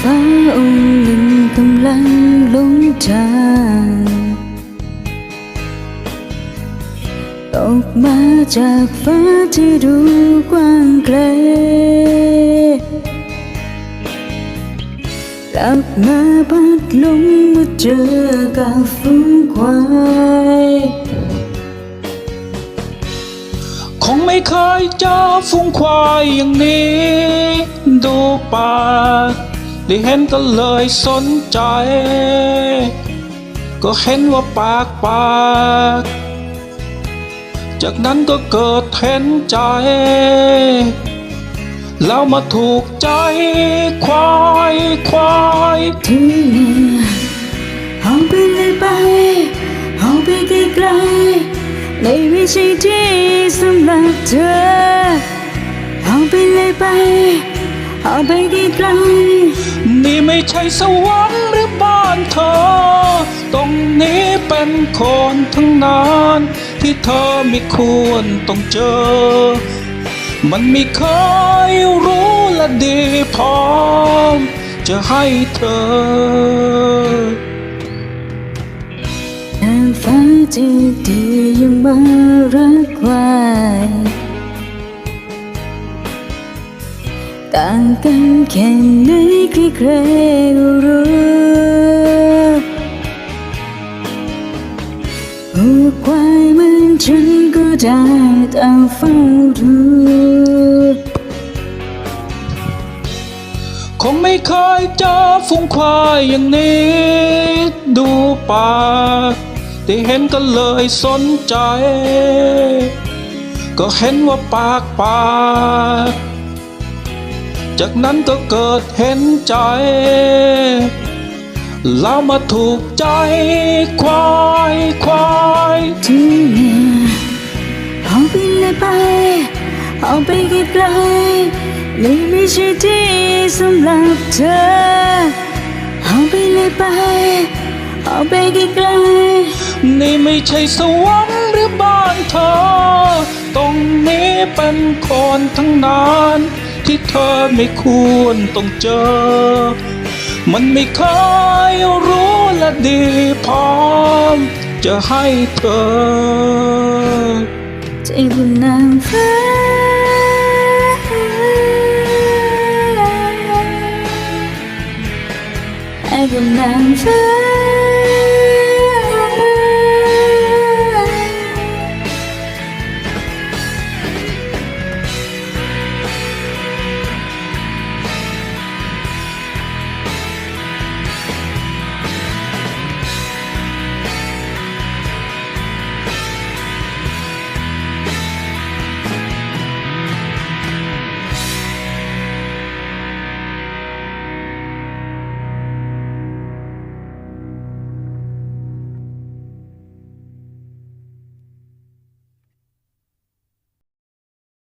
ฟ้าองค์หนึ่งกำลังลงทางตกมาจากฟ้าที่ดูกว้างไกลกลับมาพัดลมมาเจอกับฝูงควายคงไม่เคยเจอฝูงควายอย่างนี้ ดูปาก ได้เห็นก็เลยสนใจ ก็เห็นว่าปากปาก จากนั้นก็เกิดเห็นใจ แล้วมาถูกใจควายควายที่เนี่ยเอาไปเลยไปเอาไปไกลๆไม่ไม่ใช่ที่สำหรับเธอเอาไปเลยไป เอาไปไกลนี่ไม่ใช่สวรรค์หรือบ้านเธอ ตรงนี้เป็นคนทั้งนั้นที่เธอไม่ควรต้องเจอ มันไม่เคยรู้และดีพอจะให้เธอๆนางฟ้าที่ดียังมารักไว้ กันแค่ไหนใครๆก็รู้หัวควายเหมือนฉันก็ได้แต่เฝ้าดูคงไม่เคยเจอฝูงควายอย่างนี้ ดูปากได้เห็นก็เลยสนใจ ก็เห็นว่าปากปาก จากนั้นก็เกิดเห็นใจ แล้วมาถูกใจควายควายที่เนี่ยเอาไปเลยไป เอาไปไกลๆนี่ไม่ใช่ที่สำหรับเธอ เอาไปเลยไป เอาไปไกลๆนี่ไม่ใช่สวรรค์หรือบ้านเธอ ตรงนี้เป็นคนทั้งนั้น ที่เธอไม่ควรต้องเจอ มันไม่เคยรู้และดีพร้อมจะให้เธอใจบุญนางฟ้าให้กับนางฟ้า